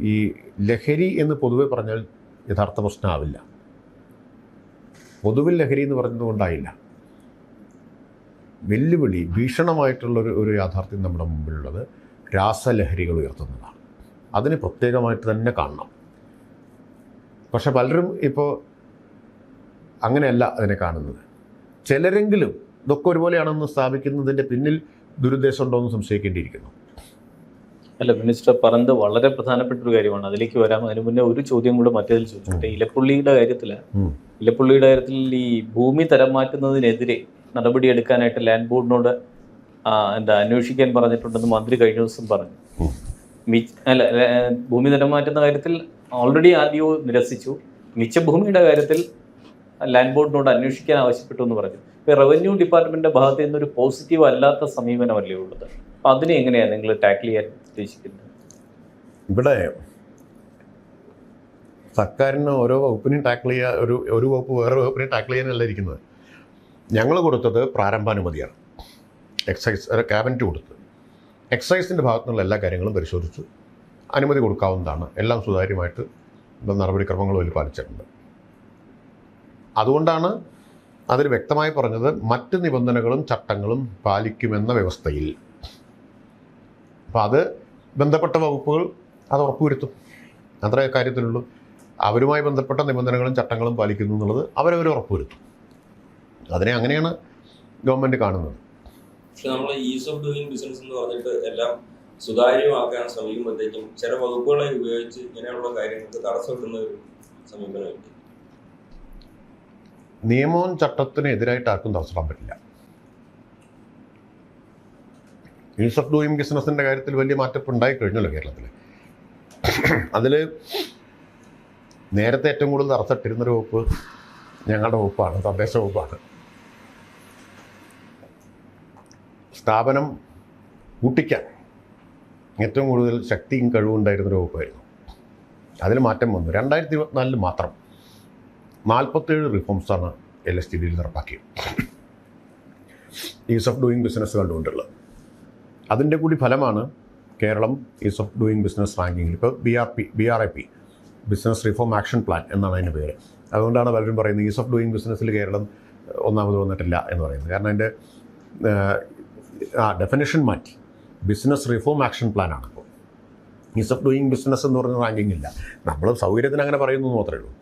ഈ ലഹരി എന്ന് പൊതുവെ പറഞ്ഞാൽ യഥാർത്ഥ പ്രശ്നമാവില്ല പൊതുവിൽ ലഹരി എന്ന് പറഞ്ഞതുകൊണ്ടായില്ല വെല്ലുവിളി ഭീഷണമായിട്ടുള്ളൊരു ഒരു യാഥാർത്ഥ്യം നമ്മുടെ മുമ്പിലുള്ളത് രാസലഹരികൾ ഉയർത്തുന്നതാണ്. അതിന് പ്രത്യേകമായിട്ട് തന്നെ കാണണം. പക്ഷെ പലരും ഇപ്പോൾ അങ്ങനെയല്ല അതിനെ കാണുന്നത്. ചിലരെങ്കിലും ഇതൊക്കെ ഒരുപോലെയാണെന്ന് സ്ഥാപിക്കുന്നതിന്റെ പിന്നിൽ ദുരുദ്ദേശം ഉണ്ടോ എന്ന് സംശയിക്കേണ്ടിയിരിക്കുന്നു. അല്ല മിനിസ്റ്റർ പറഞ്ഞത് വളരെ പ്രധാനപ്പെട്ട ഒരു കാര്യമാണ്. അതിലേക്ക് വരാം. അതിന് മുന്നേ ഒരു ചോദ്യം കൂടെ മറ്റേതിൽ ചോദിച്ചോട്ടെ. ഇലപ്പുള്ളിയുടെ കാര്യത്തിൽ ഇലപ്പുള്ളിയുടെ കാര്യത്തിൽ ഈ ഭൂമി തരം മാറ്റുന്നതിനെതിരെ നടപടിയെടുക്കാനായിട്ട് ലാൻഡ് ബോർഡിനോട് എന്താ അന്വേഷിക്കാൻ പറഞ്ഞിട്ടുണ്ടെന്ന് മന്ത്രി കഴിഞ്ഞ ദിവസം പറഞ്ഞു. അല്ല ഭൂമി തരം മാറ്റുന്ന കാര്യത്തിൽ ഓൾറെഡി ആദ്യവും നിരസിച്ചു. മിച്ച ഭൂമിയുടെ കാര്യത്തിൽ ലാൻഡ് ബോർഡിനോട് അന്വേഷിക്കാൻ ആവശ്യപ്പെട്ടു എന്ന് പറഞ്ഞു. ഇപ്പൊ റവന്യൂ ഡിപ്പാർട്ട്മെന്റിന്റെ ഭാഗത്ത് നിന്നൊരു പോസിറ്റീവ് അല്ലാത്ത സമീപനമല്ലേ ഉള്ളത്? അപ്പൊ അതിനെ എങ്ങനെയാണ് നിങ്ങൾ ടാക്കിൾ ചെയ്യാൻ ഉദ്ദേശിക്കുന്നത്? ഇവിടെ സർക്കാരിന് ഓരോ വകുപ്പിനെയും ടാക്കിൾ ചെയ്യുക ഒരു ഒരു വകുപ്പ് വേറെ വകുപ്പിനെയും ടാക്കിൾ ചെയ്യാനല്ല ഇരിക്കുന്നത്. ഞങ്ങൾ കൊടുത്തത് പ്രാരംഭാനുമതിയാണ്. എക്സൈസ് ക്യാബിനറ്റ് കൊടുത്തത് എക്സൈസിന്റെ ഭാഗത്തുനിന്നുള്ള എല്ലാ കാര്യങ്ങളും പരിശോധിച്ചു. അനുമതി കൊടുക്കാവുന്നതാണ്. എല്ലാം സുതാര്യമായിട്ട് നടപടിക്രമങ്ങളും അതിൽ പാലിച്ചിട്ടുണ്ട്. അതുകൊണ്ടാണ് അതിൽ വ്യക്തമായി പറഞ്ഞത് മറ്റ് നിബന്ധനകളും ചട്ടങ്ങളും പാലിക്കുമെന്ന വ്യവസ്ഥയിൽ. അപ്പോൾ അത് ബന്ധപ്പെട്ട വകുപ്പുകൾ അത് ഉറപ്പുവരുത്തും. അത്ര കാര്യത്തിലുള്ളൂ. അവരുമായി ബന്ധപ്പെട്ട നിബന്ധനകളും ചട്ടങ്ങളും പാലിക്കുന്നു എന്നുള്ളത് അവരവർ ഉറപ്പുവരുത്തും. അതിനെ അങ്ങനെയാണ് ഗവൺമെന്റ് കാണുന്നത്. പക്ഷെ നമ്മൾ ഈസ് ഓഫ് ഡൂയിങ് ബിസിനസ് എന്ന് പറഞ്ഞിട്ട് എല്ലാം സുതാര്യമാക്കാൻ ശ്രമിക്കുമ്പോഴത്തേക്കും ചില വകുപ്പുകളെ ഉപയോഗിച്ച് ഇങ്ങനെയുള്ള കാര്യങ്ങൾക്ക് തടസ്സപ്പെടുന്ന ഒരു സമീപനമുണ്ട്. നിയമവും ചട്ടത്തിനെതിരായിട്ട് ആർക്കും തടസ്സപ്പെടാൻ പറ്റില്ല. ഈസ് ഓഫ് ഡൂയിങ് ബിസിനസിന്റെ കാര്യത്തിൽ വലിയ മാറ്റം ഉണ്ടായി കഴിഞ്ഞല്ലോ കേരളത്തിൽ അതിൽ നേരത്തെ ഏറ്റവും കൂടുതൽ തടസ്സട്ടിരുന്നൊരു വകുപ്പ് ഞങ്ങളുടെ വകുപ്പാണ് തദ്ദേശ വകുപ്പാണ്. സ്ഥാപനം കൂട്ടിക്കാൻ ഏറ്റവും കൂടുതൽ ശക്തിയും കഴിവുണ്ടായിരുന്നൊരു വകുപ്പായിരുന്നു. അതിൽ മാറ്റം വന്നു. രണ്ടായിരത്തി ഇരുപത്തിനാലിൽ മാത്രം നാൽപ്പത്തേഴ് റിഫോംസാണ് എൽ എസ് ടി ഡിയിൽ നടപ്പാക്കിയത്. ഈസ് ഓഫ് ഡൂയിങ് ബിസിനസ് കണ്ടുകൊണ്ടുള്ളത്. അതിന്റെ കൂടി ഫലമാണ് Keralam ease of doing business റാങ്കിങ്ങിൽ ഇപ്പോൾ B R P B R I P business reform action plan എന്നാണ് അതിന്റെ പേര്. അതുകൊണ്ടാണ് പലരും പറയുന്നത് ഈസ് ഓഫ് ഡൂയിങ് ബിസിനസ്സിൽ കേരളം ഒന്നാമത് വന്നിട്ടില്ല എന്ന് പറയുന്നത്. കാരണം അതിന്റെ ആ ഡെഫിനേഷൻ മാറ്റി. ബിസിനസ് റിഫോം ആക്ഷൻ പ്ലാനാണ് ഇപ്പോൾ. ഈസ് ഓഫ് ഡൂയിങ് ബിസിനസ് എന്ന് പറഞ്ഞ റാങ്കിങ് ഇല്ല. നമ്മൾ സൗകര്യത്തിന് അങ്ങനെ പറയുന്നു മാത്രമേ ഉള്ളൂ.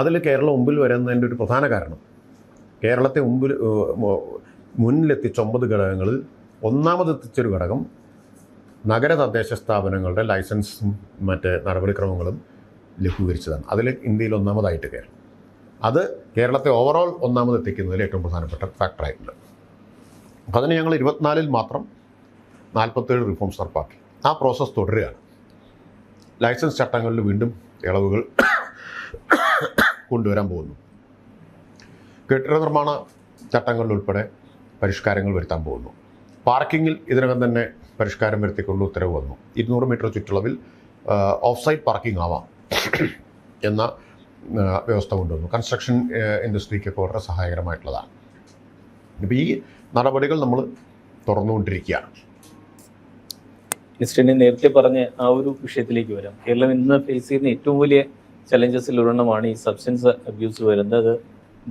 അതിൽ കേരളം മുമ്പിൽ വരുന്നതിന്റെ ഒരു പ്രധാന കാരണം കേരളത്തെ മുമ്പിൽ മുന്നിലെത്തിച്ച ഒമ്പത് ഘടകങ്ങളിൽ ഒന്നാമതെത്തിച്ചൊരു ഘടകം നഗര തദ്ദേശ സ്ഥാപനങ്ങളുടെ ലൈസൻസും മറ്റ് നടപടിക്രമങ്ങളും ലഘൂകരിച്ചതാണ്. അതിൽ ഇന്ത്യയിൽ ഒന്നാമതായിട്ട് കേരളം. അത് കേരളത്തെ ഓവറോൾ ഒന്നാമതെത്തിക്കുന്നതിൽ ഏറ്റവും പ്രധാനപ്പെട്ട ഫാക്ടറായിട്ടുണ്ട് അപ്പോൾ അതിന് ഞങ്ങൾ ഇരുപത്തിനാലിൽ മാത്രം നാൽപ്പത്തേഴ് റിഫോംസ് നടപ്പാക്കി. ആ പ്രോസസ്സ് തുടരുകയാണ്. ലൈസൻസ് ചട്ടങ്ങളിൽ വീണ്ടും ഇളവുകൾ കൊണ്ടുവരാൻ പോകുന്നു. കെട്ടിട നിർമ്മാണ ചട്ടങ്ങളിൽ ഉൾപ്പെടെ പരിഷ്കാരങ്ങൾ വരുത്താൻ പോകുന്നു. പാർക്കിങ്ങിൽ ഇതിനകം തന്നെ പരിഷ്കാരം വരുത്തിക്കൊണ്ട് ഉത്തരവ് വന്നു. ഇരുന്നൂറ് മീറ്റർ ചുറ്റളവിൽ ഓഫ് സൈഡ് പാർക്കിംഗ് ആവാം എന്ന വ്യവസ്ഥ കൊണ്ടുവന്നു. കൺസ്ട്രക്ഷൻ ഇൻഡസ്ട്രിക്കൊക്കെ വളരെ സഹായകരമായിട്ടുള്ളതാണ്. ഇപ്പോൾ ഈ നടപടികൾ നമ്മൾ തുറന്നുകൊണ്ടിരിക്കുകയാണ് മിസ്റ്ററിനെ നേരത്തെ പറഞ്ഞ ആ ഒരു വിഷയത്തിലേക്ക് വരാം. കേരളം ഇന്ന് ഫേസ് ചെയ്യുന്ന ഏറ്റവും വലിയ ചലഞ്ചസിൽ ഒരെണ്ണമാണ് ഈ സബ്സ്റ്റൻസ് അബ്യൂസ് വരുന്നത്.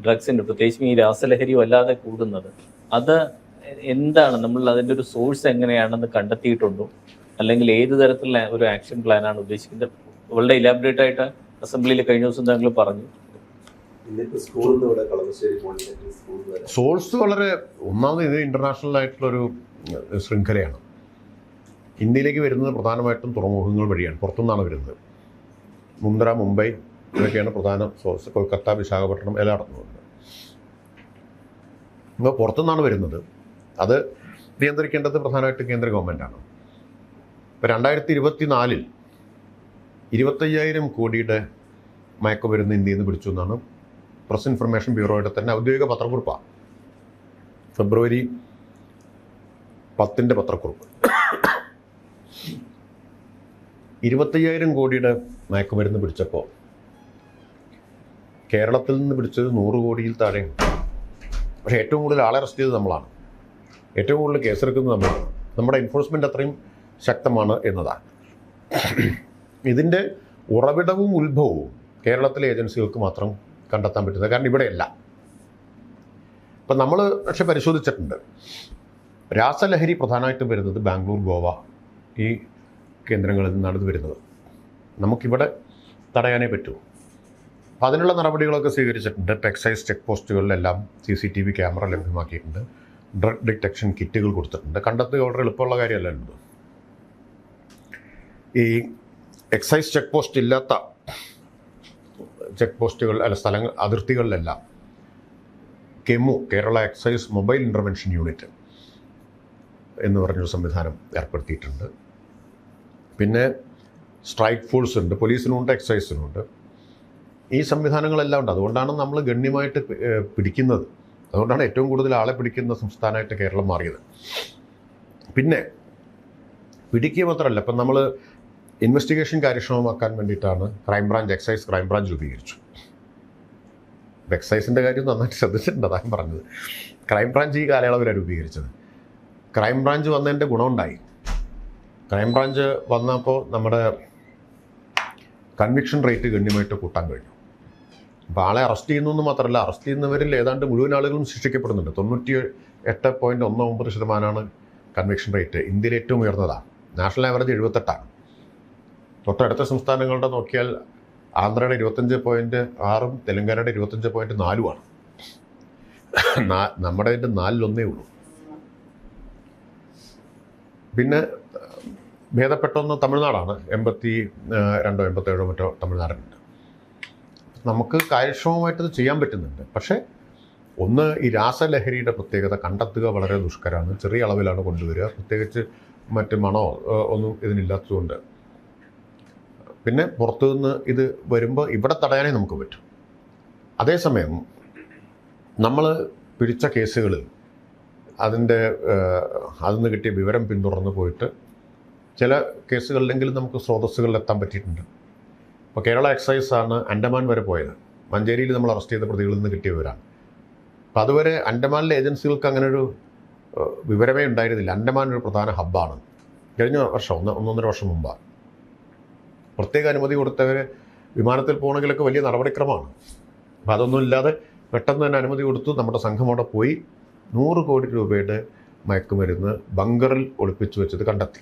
ഡ്രഗ്സിന്റെ പ്രത്യേകിച്ചും ഈ രാസലഹരി വല്ലാതെ കൂടുന്നത്. അത് എന്താണ് നമ്മൾ അതിന്റെ ഒരു സോഴ്സ് എങ്ങനെയാണെന്ന് കണ്ടെത്തിയിട്ടുണ്ടോ? അല്ലെങ്കിൽ ഏത് തരത്തിലുള്ള ഒരു ആക്ഷൻ പ്ലാനാണ് ഉദ്ദേശിക്കുന്നത്? വളരെ ഇലാബറേറ്റ് ആയിട്ട് അസംബ്ലിയിൽ കഴിഞ്ഞ ദിവസം താങ്കൾ പറഞ്ഞു. സോഴ്സ് വളരെ ഒന്നാമത് ഇത് ഇന്റർനാഷണൽ ആയിട്ടുള്ള ഒരു ശൃംഖലയാണ്. ഇന്ത്യയിലേക്ക് വരുന്നത് പ്രധാനമായിട്ടും തുറമുഖങ്ങൾ വഴിയാണ് പുറത്തുനിന്നാണ് വരുന്നത്. മുന്ദ്ര മുംബൈ ഇതൊക്കെയാണ് പ്രധാന സോഴ്സ് കൊൽക്കത്ത വിശാഖപട്ടണം എല്ലാം നടന്നു ഇപ്പോൾ പുറത്തുനിന്നാണ് വരുന്നത്. അത് നിയന്ത്രിക്കേണ്ടത് പ്രധാനമായിട്ടും കേന്ദ്ര ഗവൺമെന്റാണ് ഇപ്പോൾ രണ്ടായിരത്തി ഇരുപത്തി നാലിൽ ഇരുപത്തയ്യായിരം കോടിയുടെ മയക്കുമരുന്ന് ഇന്ത്യയിൽ നിന്ന് പിടിച്ചു എന്നാണ് പ്രസ് ഇൻഫർമേഷൻ ബ്യൂറോയുടെ തന്നെ ഔദ്യോഗിക പത്രക്കുറിപ്പാണ് ഫെബ്രുവരി പത്തിന്റെ പത്രക്കുറിപ്പ്. ഇരുപത്തയ്യായിരം കോടിയുടെ മയക്കുമരുന്ന് പിടിച്ചപ്പോൾ കേരളത്തിൽ നിന്ന് പിടിച്ചത് നൂറ് കോടിയിൽ താഴെയാണ് പക്ഷേ ഏറ്റവും കൂടുതൽ ആളെ അറസ്റ്റ് ചെയ്തത് നമ്മളാണ്. ഏറ്റവും കൂടുതൽ കേസെടുക്കുന്നത് നമ്മളാണ് നമ്മുടെ എൻഫോഴ്സ്മെന്റ് അത്രയും ശക്തമാണ് എന്നതാണ്. ഇതിന്റെ ഉറവിടവും ഉത്ഭവവും കേരളത്തിലെ ഏജൻസികൾക്ക് മാത്രം കണ്ടെത്താൻ പറ്റുന്നത്. കാരണം ഇവിടെയല്ല. ഇപ്പം നമ്മൾ പക്ഷെ പരിശോധിച്ചിട്ടുണ്ട്. രാസലഹരി പ്രധാനമായിട്ടും വരുന്നത് ബാംഗ്ലൂർ ഗോവ ഈ കേന്ദ്രങ്ങളിൽ നിന്നാണ് ഇത് വരുന്നത്. നമുക്കിവിടെ തടയാനേ പറ്റൂ. അപ്പോൾ അതിനുള്ള നടപടികളൊക്കെ സ്വീകരിച്ചിട്ടുണ്ട്. ടെക്സൈസ് check പോസ്റ്റുകളിലെല്ലാം C C T V camera ലഭ്യമാക്കിയിട്ടുണ്ട്. Drug detection കിറ്റുകൾ കൊടുത്തിട്ടുണ്ട്. കണ്ടെത്തുക വളരെ എളുപ്പമുള്ള കാര്യമല്ലല്ലോ ഈ എക്സൈസ് ചെക്ക് പോസ്റ്റ് ഇല്ലാത്ത ചെക്ക് പോസ്റ്റുകൾ അല്ല സ്ഥലങ്ങൾ അതിർത്തികളിലെല്ലാം KEMU Kerala excise mobile intervention unit എന്ന് പറഞ്ഞൊരു സംവിധാനം ഏർപ്പെടുത്തിയിട്ടുണ്ട്. പിന്നെ സ്ട്രൈക്ക് ഫോഴ്സ് ഉണ്ട് പോലീസിനുമുണ്ട് എക്സൈസിനുമുണ്ട് ഈ സംവിധാനങ്ങളെല്ലാം ഉണ്ട്. അതുകൊണ്ടാണ് നമ്മൾ ഗണ്യമായിട്ട് പിടിക്കുന്നത്. അതുകൊണ്ടാണ് ഏറ്റവും കൂടുതൽ ആളെ പിടിക്കുന്ന സംസ്ഥാനമായിട്ട് കേരളം മാറിയത്. പിന്നെ പിടിക്കുക മാത്രമല്ല ഇപ്പം നമ്മൾ ഇൻവെസ്റ്റിഗേഷൻ കാര്യക്ഷമമാക്കാൻ വേണ്ടിയിട്ടാണ് ക്രൈംബ്രാഞ്ച് എക്സൈസ് ക്രൈംബ്രാഞ്ച് രൂപീകരിച്ചു. എക്സൈസിന്റെ കാര്യം നന്നായിട്ട് ശ്രദ്ധിച്ചിട്ടുണ്ട് അതാണ് പറഞ്ഞത്. ക്രൈംബ്രാഞ്ച് ഈ കാലയളവിലാണ് രൂപീകരിച്ചത്. ക്രൈംബ്രാഞ്ച് വന്നതിന്റെ ഗുണമുണ്ടായി. ക്രൈംബ്രാഞ്ച് വന്നപ്പോൾ നമ്മുടെ കൺവിക്ഷൻ റേറ്റ് ഗണ്യമായിട്ട് കൂട്ടാൻ കഴിഞ്ഞു. അപ്പോൾ ആളെ അറസ്റ്റ് ചെയ്യുന്നു മാത്രമല്ല അറസ്റ്റ് ചെയ്യുന്നവരിൽ ഏതാണ്ട് മുഴുവൻ ആളുകളും ശിക്ഷിക്കപ്പെടുന്നുണ്ട്. തൊണ്ണൂറ്റി എട്ട് പോയിന്റ് ഒന്ന് ഒമ്പത് ശതമാനമാണ് കൺവിക്ഷൻ റേറ്റ് ഇന്ത്യയിൽ ഏറ്റവും ഉയർന്നതാണ് നാഷണൽ ആവറേജ് എഴുപത്തെട്ടാണ്. തൊട്ടടുത്ത സംസ്ഥാനങ്ങളുടെ നോക്കിയാൽ ആന്ധ്രയുടെ ഇരുപത്തഞ്ച് പോയിന്റ് ആറും തെലങ്കാനയുടെ ഇരുപത്തഞ്ച് പോയിന്റ് നാലുമാണ്. നമ്മുടെ അതിന്റെ നാലിലൊന്നേ ഉള്ളൂ. പിന്നെ ഭേദപ്പെട്ടൊന്ന് തമിഴ്നാടാണ്. എൺപത്തി രണ്ടോ എൺപത്തേഴോ മറ്റോ തമിഴ്നാടുണ്ട് നമുക്ക് കാര്യക്ഷമമായിട്ട് ഇത് ചെയ്യാൻ പറ്റുന്നുണ്ട്. പക്ഷേ ഒന്ന് ഈ രാസലഹരിയുടെ പ്രത്യേകത കണ്ടെത്തുക വളരെ ദുഷ്കരമാണ്. ചെറിയ അളവിലാണ് കൊണ്ടുവരിക. പ്രത്യേകിച്ച് മറ്റ് മണോ ഒന്നും ഇതിനില്ലാത്തതുകൊണ്ട്. പിന്നെ പുറത്തുനിന്ന് ഇത് വരുമ്പോൾ ഇവിടെ തടയാനേ നമുക്ക് പറ്റും. അതേസമയം നമ്മൾ പിടിച്ച കേസുകളിൽ അതിന്റെ അതിൽ നിന്ന് കിട്ടിയ വിവരം പിന്തുടർന്ന് പോയിട്ട് ചില കേസുകളിലെങ്കിലും നമുക്ക് സ്രോതസ്സുകളിൽ എത്താൻ പറ്റിയിട്ടുണ്ട്. ഇപ്പോൾ കേരള എക്സൈസ് ആണ് അൻഡമാൻ വരെ പോയത്. മഞ്ചേരിയിൽ നമ്മൾ അറസ്റ്റ് ചെയ്ത പ്രതികളിൽ നിന്ന് കിട്ടിയ വിവരമാണ് അപ്പോൾ അതുവരെ അൻഡമാനിലെ ഏജൻസികൾക്ക് അങ്ങനെ ഒരു വിവരമേ ഉണ്ടായിരുന്നില്ല. അണ്ടമാൻ ഒരു പ്രധാന ഹബ്ബാണ് കഴിഞ്ഞ വർഷം ഒന്ന് ഒന്നൊന്നര വർഷം മുമ്പാണ് പ്രത്യേക അനുമതി കൊടുത്തവർ വിമാനത്തിൽ പോകണമെങ്കിലൊക്കെ വലിയ നടപടിക്രമമാണ്. അപ്പോൾ അതൊന്നും ഇല്ലാതെ പെട്ടെന്ന് തന്നെ അനുമതി കൊടുത്തു. നമ്മുടെ സംഘം അവിടെ പോയി നൂറ് കോടി രൂപയുടെ മയക്കുമരുന്ന് ബങ്കറിൽ ഒളിപ്പിച്ചു വെച്ചത് കണ്ടെത്തി.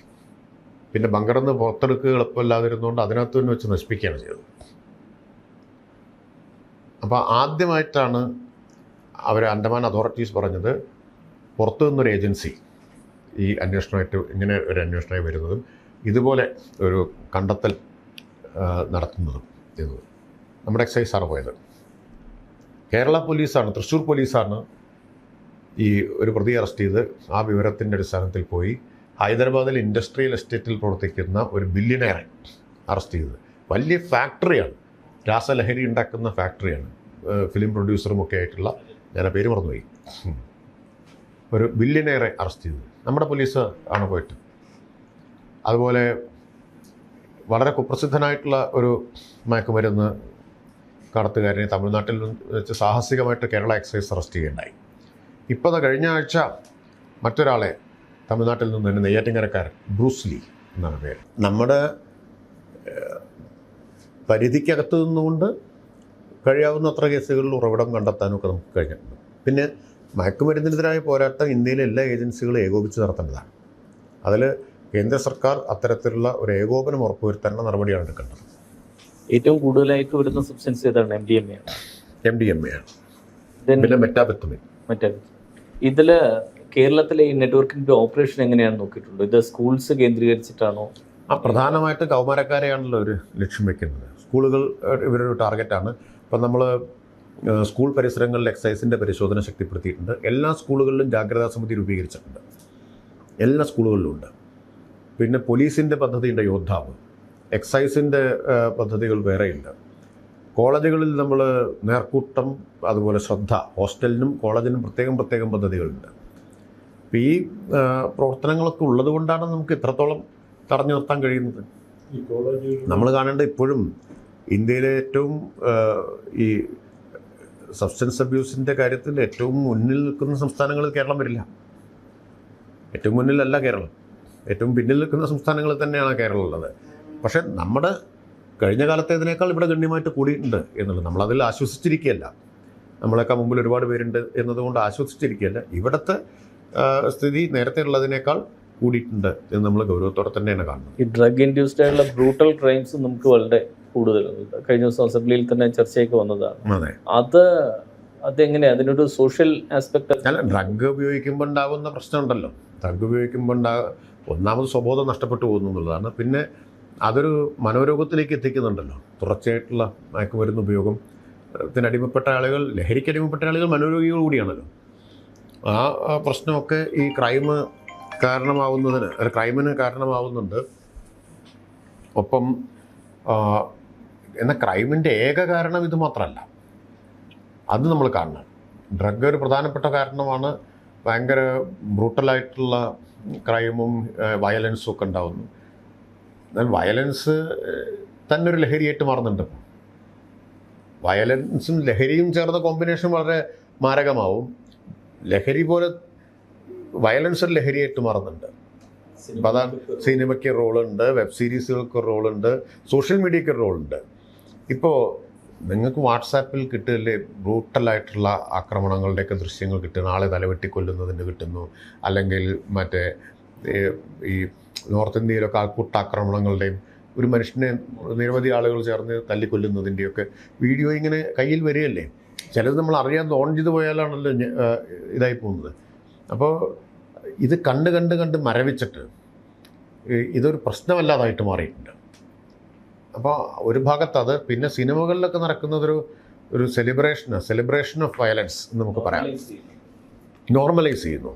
പിന്നെ ബങ്കറിന്ന് പുറത്തെടുക്കുക എളുപ്പമില്ലാതിരുന്നുകൊണ്ട് അതിനകത്ത് തന്നെ വെച്ച് നശിപ്പിക്കുകയാണ് ചെയ്തത്. അപ്പോൾ ആദ്യമായിട്ടാണ് അവർ അൻഡമാൻ അതോറിറ്റീസ് പറഞ്ഞത് പുറത്തു നിന്നൊരു ഏജൻസി ഈ അന്വേഷണമായിട്ട് ഇങ്ങനെ ഒരു അന്വേഷണമായി വരുന്നതും ഇതുപോലെ ഒരു കണ്ടെത്തൽ നടത്തുന്നതും എന്നത് നമ്മുടെ എക്സൈസാണ് പോയത്. കേരള പോലീസാണ് തൃശ്ശൂർ പോലീസാണ് ഈ ഒരു പ്രതി അറസ്റ്റ് ചെയ്ത് ആ വിവരത്തിന്റെ അടിസ്ഥാനത്തിൽ പോയി ഹൈദരാബാദിൽ ഇൻഡസ്ട്രിയൽ എസ്റ്റേറ്റിൽ പ്രവർത്തിക്കുന്ന ഒരു ബില്ലിനെയാണ് അറസ്റ്റ് ചെയ്തത്. വലിയ ഫാക്ടറിയാണ് രാസലഹരി ഉണ്ടാക്കുന്ന ഫാക്ടറിയാണ് ഫിലിം പ്രൊഡ്യൂസറും ഒക്കെ ആയിട്ടുള്ള ഞാൻ ആ പേര് മറന്നുപോയി. ഒരു ബില്ലിനേറെ അറസ്റ്റ് ചെയ്തത്. നമ്മുടെ പോലീസ് ആണ് പോയിട്ട്. അതുപോലെ വളരെ കുപ്രസിദ്ധനായിട്ടുള്ള ഒരു മയക്കുമരുന്ന് കടത്തുകാരനെ തമിഴ്നാട്ടിൽ വെച്ച് സാഹസികമായിട്ട് കേരള എക്സൈസ് അറസ്റ്റ് ചെയ്യുകയുണ്ടായി. ഇപ്പോൾ കഴിഞ്ഞ ആഴ്ച മറ്റൊരാളെ തമിഴ്നാട്ടിൽ നിന്ന് തന്നെ നെയ്യാറ്റിങ്കരക്കാരൻ ബ്രൂസ്ലി എന്നാണ് പേര്. നമ്മുടെ പരിധിക്കകത്ത് നിന്നുകൊണ്ട് കഴിയാവുന്ന അത്ര കേസുകളിൽ ഉറവിടം കണ്ടെത്താനൊക്കെ നമുക്ക് കഴിഞ്ഞിട്ടുണ്ട്. പിന്നെ മയക്കുമരുന്നിനെതിരായ പോരാട്ടം ഇന്ത്യയിലെ എല്ലാ ഏജൻസികളും ഏകോപിച്ച് നടത്തേണ്ടതാണ്. അതിൽ കേന്ദ്ര സർക്കാർ അത്തരത്തിലുള്ള ഒരു ഏകോപനം ഉറപ്പുവരുത്താനുള്ള നടപടിയാണ് എടുക്കേണ്ടത്. ഏറ്റവും കൂടുതലായിട്ട് വരുന്ന സബ്സ്റ്റൻസ് ഏതാണ്? എം ഡി എം എ ആണ്. എം ഡി എം എ ആണ്. പിന്നെ മെറ്റാബെത്തമിൻ മെറ്റാബെത്തമിൻ ഇതിൽ കേരളത്തിലെ ഈ നെറ്റ്വർക്കിന്റെ ഓപ്പറേഷൻ എങ്ങനെയാണ് നോക്കിയിട്ടുള്ളത് ഇത് സ്കൂൾസ് കേന്ദ്രീകരിച്ചിട്ടാണോ? ആ പ്രധാനമായിട്ട് കൗമാരക്കാരെയാണല്ലോ ഒരു ലക്ഷ്യം വെക്കുന്നത്. സ്കൂളുകൾ ഇവരൊരു ടാർഗറ്റാണ് ഇപ്പം നമ്മൾ സ്കൂൾ പരിസരങ്ങളിൽ എക്സൈസിന്റെ പരിശോധന ശക്തിപ്പെടുത്തിയിട്ടുണ്ട്. എല്ലാ സ്കൂളുകളിലും ജാഗ്രതാ സമിതി രൂപീകരിച്ചിട്ടുണ്ട്. എല്ലാ സ്കൂളുകളിലും ഉണ്ട്. പിന്നെ പോലീസിന്റെ പദ്ധതിയുണ്ട് യോദ്ധാവ്. എക്സൈസിന്റെ പദ്ധതികൾ വേറെയുണ്ട്. കോളേജുകളിൽ നമ്മൾ നേർക്കൂട്ടം അതുപോലെ ശ്രദ്ധ ഹോസ്റ്റലിനും കോളേജിനും പ്രത്യേകം പ്രത്യേകം പദ്ധതികളുണ്ട്. അപ്പോൾ ഈ പ്രവർത്തനങ്ങളൊക്കെ ഉള്ളത് കൊണ്ടാണ് നമുക്ക് ഇത്രത്തോളം തടഞ്ഞു നിർത്താൻ കഴിയുന്നത്. നമ്മൾ കാണേണ്ട ഇപ്പോഴും ഇന്ത്യയിലെ ഏറ്റവും ഈ സബ്സ്റ്റൻസ് അബ്യൂസിന്റെ കാര്യത്തിൽ ഏറ്റവും മുന്നിൽ നിൽക്കുന്ന സംസ്ഥാനങ്ങളിൽ കേരളം വരില്ല. ഏറ്റവും മുന്നിലല്ല കേരളം. ഏറ്റവും പിന്നിൽ നിൽക്കുന്ന സംസ്ഥാനങ്ങളിൽ തന്നെയാണ് കേരളം ഉള്ളത്. പക്ഷേ നമ്മുടെ കഴിഞ്ഞ കാലത്തെ ഇതിനേക്കാൾ ഇവിടെ ഗണ്യമായിട്ട് കൂടിയിട്ടുണ്ട് എന്നുള്ളത് നമ്മളതിൽ ആശ്വസിച്ചിരിക്കുകയല്ല. നമ്മളെക്കാൾ മുമ്പിൽ ഒരുപാട് പേരുണ്ട് എന്നതുകൊണ്ട് ആശ്വസിച്ചിരിക്കുകയല്ല. ഇവിടുത്തെ സ്ഥിതി നേരത്തെ ഉള്ളതിനേക്കാൾ കൂടിയിട്ടുണ്ട് എന്ന് നമ്മൾ ഗൗരവത്തോടെ തന്നെയാണ് കാണുന്നത്. ഈ ഡ്രഗ് ഇൻഡ്യൂസ്ഡ് ആയിട്ടുള്ള ബ്രൂട്ടൽ ക്രൈംസ് നമുക്ക് വളരെ കൂടുതൽ കഴിഞ്ഞ ദിവസം അസംബ്ലിയിൽ തന്നെ ചർച്ചയൊക്കെ വന്നതാണ്. അതെ. അത് അതെങ്ങനെയാ അതിനൊരു സോഷ്യൽ ആസ്പെക്ട് അല്ല ഡ്രഗ് ഉപയോഗിക്കുമ്പോൾ ഉണ്ടാകുന്ന പ്രശ്നമുണ്ടല്ലോ. ഡ്രഗ് ഉപയോഗിക്കുമ്പോൾ ഉണ്ടാ ഒന്നാമത് സ്വബോധം നഷ്ടപ്പെട്ടു പോകുന്നു എന്നുള്ളതാണ്. പിന്നെ അതൊരു മനോരോഗത്തിലേക്ക് എത്തിക്കുന്നുണ്ടല്ലോ. തുടർച്ചയായിട്ടുള്ള മയക്കുമരുന്ന് ഉപയോഗം ത്തിനടിമപ്പെട്ട ആളുകൾ ലഹരിക്കടിമപ്പെട്ട ആളുകൾ മനോരോഗികൾ കൂടിയാണല്ലോ. ആ പ്രശ്നമൊക്കെ ഈ ക്രൈം കാരണമാവുന്നതിന് ക്രൈമിന് കാരണമാവുന്നുണ്ട്. ഒപ്പം എന്ന ക്രൈമിന്റെ ഏക കാരണം ഇത് മാത്രമല്ല. അത് നമ്മൾ കാണണം. ഡ്രഗ് ഒരു പ്രധാനപ്പെട്ട കാരണമാണ്. ഭയങ്കര ബ്രൂട്ടലായിട്ടുള്ള ക്രൈമും വയലൻസും ഒക്കെ ഉണ്ടാവുന്നു. എന്നാൽ വയലൻസ് തന്നെ ഒരു ലഹരിയായിട്ട് മാറുന്നുണ്ട് വയലൻസും ലഹരിയും ചേർന്ന കോമ്പിനേഷൻ വളരെ മാരകമാവും. ലഹരി പോലെ വയലൻസ് ഒരു ലഹരിയായിട്ട് മാറുന്നുണ്ട്. അപ്പോൾ അതാണ് സിനിമയ്ക്ക് റോളുണ്ട് വെബ് സീരീസുകൾക്ക് റോളുണ്ട് സോഷ്യൽ മീഡിയയ്ക്ക് റോളുണ്ട്. ഇപ്പോൾ നിങ്ങൾക്ക് വാട്സാപ്പിൽ കിട്ടില്ലേ ബ്രൂട്ടലായിട്ടുള്ള ആക്രമണങ്ങളുടെയൊക്കെ ദൃശ്യങ്ങൾ കിട്ടുന്നു ആളെ തലവെട്ടിക്കൊല്ലുന്നതിന് കിട്ടുന്നു. അല്ലെങ്കിൽ മറ്റേ ഈ- ഈ നോർത്ത് ഇന്ത്യയിലൊക്കെ ആൾക്കൂട്ടാക്രമണങ്ങളുടെയും ഒരു മനുഷ്യനെ നിരവധി ആളുകൾ ചേർന്ന് തല്ലിക്കൊല്ലുന്നതിന്റെയൊക്കെ വീഡിയോ ഇങ്ങനെ കയ്യിൽ വരികയല്ലേ? ചിലത് നമ്മൾ അറിയാതെ ഓൺ ചെയ്ത് പോയാലാണല്ലോ ഇതായി പോകുന്നത്. അപ്പോൾ ഇത് കണ്ട് കണ്ട് കണ്ട് മരവിച്ചിട്ട് ഇതൊരു പ്രശ്നമല്ലാതായിട്ട് മാറിയിട്ടുണ്ട്. അപ്പോൾ ഒരു ഭാഗത്ത് അത് പിന്നെ സിനിമകളിലൊക്കെ നടക്കുന്നതൊരു ഒരു സെലിബ്രേഷൻ സെലിബ്രേഷൻ ഓഫ് വയലൻസ് എന്ന് നമുക്ക് പറയാം. നോർമലൈസ് ചെയ്യുന്നു.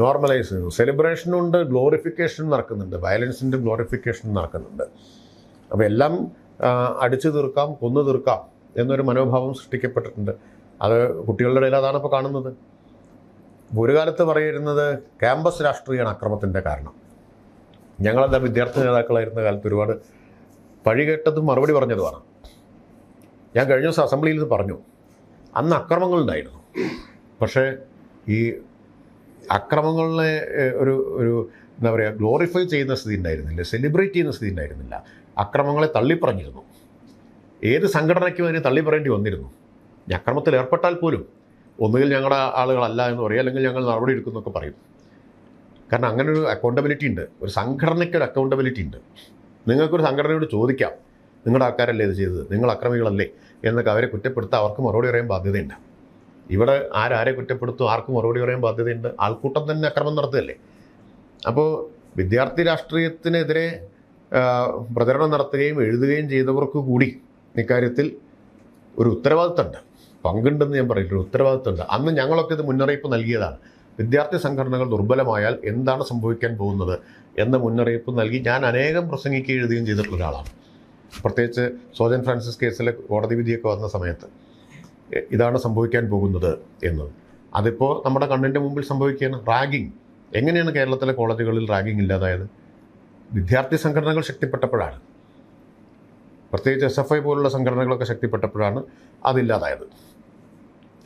നോർമലൈസ് ചെയ്യുന്നു. സെലിബ്രേഷനുണ്ട് ഗ്ലോറിഫിക്കേഷൻ നടക്കുന്നുണ്ട്. വയലൻസിന്റെ ഗ്ലോറിഫിക്കേഷൻ നടക്കുന്നുണ്ട്. അപ്പോൾ എല്ലാം അടിച്ചു തീർക്കാം കൊന്നു തീർക്കാം. എന്നൊരു മനോഭാവം സൃഷ്ടിക്കപ്പെട്ടിട്ടുണ്ട്. അത് കുട്ടികളുടെ ഇടയിൽ അതാണ് ഇപ്പോൾ കാണുന്നത്. ഒരു കാലത്ത് പറയുന്നത് ക്യാമ്പസ് രാഷ്ട്രീയമാണ് അക്രമത്തിന്റെ കാരണം. ഞങ്ങളെന്താ വിദ്യാർത്ഥി നേതാക്കളായിരുന്ന കാലത്ത് ഒരുപാട് പഴി കേട്ടതും മറുപടി പറഞ്ഞതുമാണ്. ഞാൻ കഴിഞ്ഞ ദിവസം അസംബ്ലിയിൽ ഇത് പറഞ്ഞു. അന്ന് അക്രമങ്ങളുണ്ടായിരുന്നു പക്ഷേ ഈ അക്രമങ്ങളെ ഒരു ഒരു എന്താ പറയുക ഗ്ലോറിഫൈ ചെയ്യുന്ന സ്ഥിതി ഉണ്ടായിരുന്നില്ല സെലിബ്രേറ്റ് ചെയ്യുന്ന സ്ഥിതി ഉണ്ടായിരുന്നില്ല. അക്രമങ്ങളെ തള്ളിപ്പറഞ്ഞിരുന്നു. ഏത് സംഘടനയ്ക്കും അതിനെ തള്ളി പറയേണ്ടി വന്നിരുന്നു. ഈ അക്രമത്തിൽ ഏർപ്പെട്ടാൽ പോലും ഒന്നുകിൽ ഞങ്ങളുടെ ആളുകളല്ല എന്ന് പറയും അല്ലെങ്കിൽ ഞങ്ങൾ നടപടി എടുക്കുന്നൊക്കെ പറയും. കാരണം അങ്ങനെ ഒരു അക്കൗണ്ടബിലിറ്റി ഉണ്ട്. ഒരു സംഘടനയ്ക്ക് ഒരു അക്കൗണ്ടബിലിറ്റി ഉണ്ട്. നിങ്ങൾക്കൊരു സംഘടനയോട് ചോദിക്കാം നിങ്ങളുടെ ആൾക്കാരല്ലേ ഇത് ചെയ്തത്? നിങ്ങൾ അക്രമികളല്ലേ? എന്നൊക്കെ അവരെ കുറ്റപ്പെടുത്താൻ അവർക്ക് മറുപടി പറയാൻ ബാധ്യതയുണ്ട്. ഇവിടെ ആരാരെ കുറ്റപ്പെടുത്തും ആർക്കും മറുപടി പറയാൻ ബാധ്യതയുണ്ട്. ആൾക്കൂട്ടം തന്നെ അക്രമം നടത്തുകയല്ലേ? അപ്പോൾ വിദ്യാർത്ഥി രാഷ്ട്രീയത്തിനെതിരെ പ്രചരണം നടത്തുകയും എഴുതുകയും ചെയ്തവർക്ക് കൂടി ഇക്കാര്യത്തിൽ ഒരു ഉത്തരവാദിത്തമുണ്ട്. പങ്കുണ്ടെന്ന് ഞാൻ പറയില്ല ഒരു ഉത്തരവാദിത്തമുണ്ട്. അന്ന് ഞങ്ങളൊക്കെ ഇത് മുന്നറിയിപ്പ് നൽകിയതാണ്. വിദ്യാർത്ഥി സംഘടനകൾ ദുർബലമായാൽ എന്താണ് സംഭവിക്കാൻ പോകുന്നത് എന്ന മുന്നറിയിപ്പ് നൽകി ഞാൻ അനേകം പ്രസംഗിക്കുകയും എഴുതുകയും ചെയ്തിട്ടുള്ള ഒരാളാണ്. പ്രത്യേകിച്ച് സോജൻ ഫ്രാൻസിസ് കേസിലെ കോടതി വിധിയൊക്കെ വന്ന സമയത്ത് ഇതാണ് സംഭവിക്കാൻ പോകുന്നത് എന്നത്. അതിപ്പോൾ നമ്മുടെ കണ്ണിന്റെ മുമ്പിൽ സംഭവിക്കുകയാണ്. റാഗിങ് എങ്ങനെയാണ് കേരളത്തിലെ കോളേജുകളിൽ റാഗിങ് ഇല്ലാതായത്? വിദ്യാർത്ഥി സംഘടനകൾ ശക്തിപ്പെട്ടപ്പോഴാണ്. പ്രത്യേകിച്ച് എസ് എഫ് ഐ പോലുള്ള സംഘടനകളൊക്കെ ശക്തിപ്പെട്ടപ്പോഴാണ് അതില്ലാതായത്.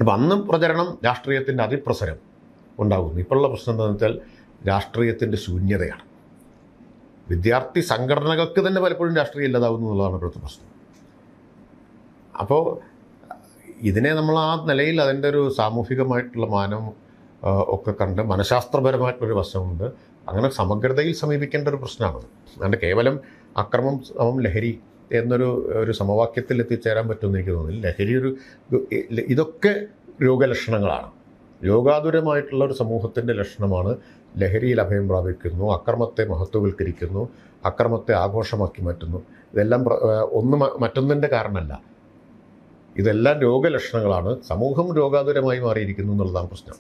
അപ്പം അന്നും പ്രചരണം രാഷ്ട്രീയത്തിന്റെ അതിപ്രസരം ഉണ്ടാകുന്നു. ഇപ്പോഴുള്ള പ്രശ്നം എന്താണെന്ന് വെച്ചാൽ രാഷ്ട്രീയത്തിന്റെ ശൂന്യതയാണ്. വിദ്യാർത്ഥി സംഘടനകൾക്ക് തന്നെ പലപ്പോഴും രാഷ്ട്രീയം ഇല്ലാതാവുന്നു എന്നുള്ളതാണ് ഇപ്പോഴത്തെ പ്രശ്നം. അപ്പോൾ ഇതിനെ നമ്മൾ ആ നിലയിൽ അതിന്റെ ഒരു സാമൂഹികമായിട്ടുള്ള മാനം ഒക്കെ കണ്ട് മനഃശാസ്ത്രപരമായിട്ടൊരു വശമുണ്ട്. അങ്ങനെ സമഗ്രതയിൽ സമീപിക്കേണ്ട ഒരു പ്രശ്നമാണ് അതുകൊണ്ട് കേവലം അക്രമം സമം ലഹരി എന്നൊരു ഒരു സമവാക്യത്തിൽ എത്തിച്ചേരാൻ പറ്റുമെന്ന് എനിക്ക് തോന്നുന്നില്ല. ലഹരി ഒരു ഇതൊക്കെ രോഗലക്ഷണങ്ങളാണ്. രോഗാതുരമായിട്ടുള്ള ഒരു സമൂഹത്തിന്റെ ലക്ഷണമാണ് ലഹരിയിൽ അഭയം പ്രാപിക്കുന്നു അക്രമത്തെ മഹത്വവൽക്കരിക്കുന്നു അക്രമത്തെ ആഘോഷമാക്കി മാറ്റുന്നു. ഇതെല്ലാം ഒന്ന് മറ്റൊന്നിന്റെ കാരണമല്ല. ഇതെല്ലാം രോഗലക്ഷണങ്ങളാണ്. സമൂഹം രോഗാതുരമായി മാറിയിരിക്കുന്നു എന്നുള്ളതാണ് പ്രശ്നം.